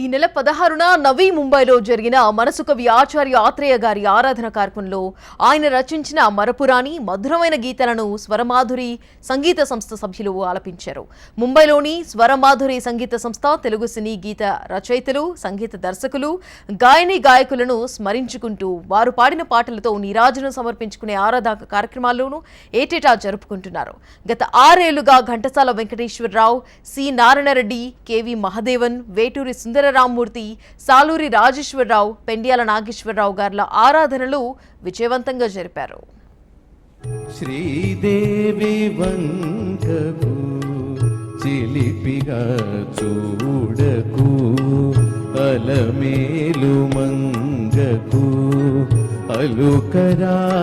ఈ నెల పదహారున నవీ ముంబైలో జరిగిన మనసుకవి ఆచార్య ఆత్రేయ గారి ఆరాధన కార్యక్రమంలో ఆయన రచించిన మరపురాని మధురమైన గీతాలను స్వరమాధురి సంగీత సంస్థ సభ్యులు ఆలపించారు. ముంబైలోని స్వరమాధురి సంగీత సంస్థ తెలుగు సినీ గీత రచయితలు సంగీత దర్శకులు గాయని గాయకులను స్మరించుకుంటూ వారు పాడిన పాటలతో నీరాజనం సమర్పించుకునే ఆరాధన కార్యక్రమాల్లోనూ ఏటేటా జరుపుకుంటున్నారు. గత ఆరేళ్ళుగా ఘంటసాల వెంకటేశ్వరరావు సి. నారాయణరెడ్డి కెవి మహదేవన్ వేటూరి సుందర రామ్మూర్తి సాలూరి రాజేశ్వరరావు పెండియాల నాగేశ్వరరావు గారిల ఆరాధనలు విజయవంతంగా జరిపారు. శ్రీదేవి వంకకు చిలిపిగా చూడకు అలమేలు మంగకు అలుకరానీయకు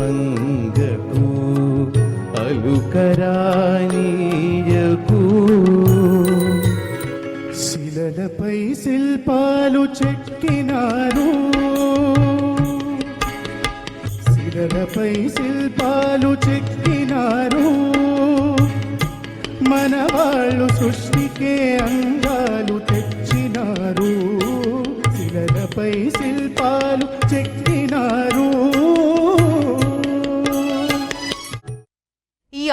మంగకు అలుకరానీయకు. శిలలపై శిల్పాలు చెక్కినారు. శిలలపై శిల్పాలు చెక్కినారు. మన వాళ్ళు సృష్టికే అంగాలు తెచ్చి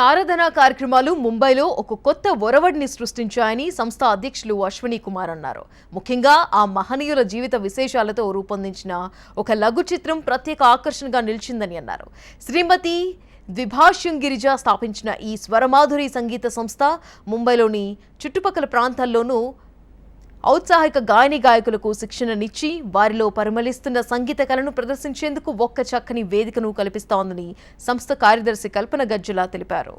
ఆరాధన కార్యక్రమాలు ముంబైలో ఒక కొత్త ఒరవడిని సృష్టించాయని సంస్థ అధ్యక్షులు అశ్వనీ కుమార్ అన్నారు. ముఖ్యంగా ఆ మహనీయుల జీవిత విశేషాలతో రూపొందించిన ఒక లఘు చిత్రం ప్రత్యేక ఆకర్షణగా నిలిచిందని అన్నారు. శ్రీమతి ద్విభాష్యం గిరిజ స్థాపించిన ఈ స్వరమాధురి సంగీత సంస్థ ముంబైలోని చుట్టుపక్కల ప్రాంతాల్లోనూ ఔత్సాహిక గాయని గాయకులకు శిక్షణనిచ్చి వారిలో పరిమళిస్తున్న సంగీత కళను ప్రదర్శించేందుకు ఒక్క చక్కని వేదికను కల్పిస్తోందని సంస్థ కార్యదర్శి కల్పన గజ్జల తెలిపారు.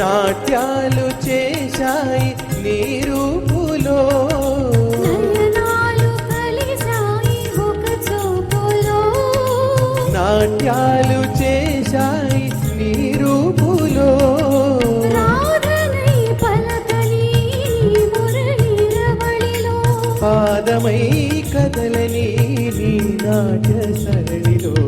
నాట్యాలు చేశాయి నీ రూపులో. నాట్యాలు చేశాయి పాదమై కదలని నీ నాట్య సరళిలో.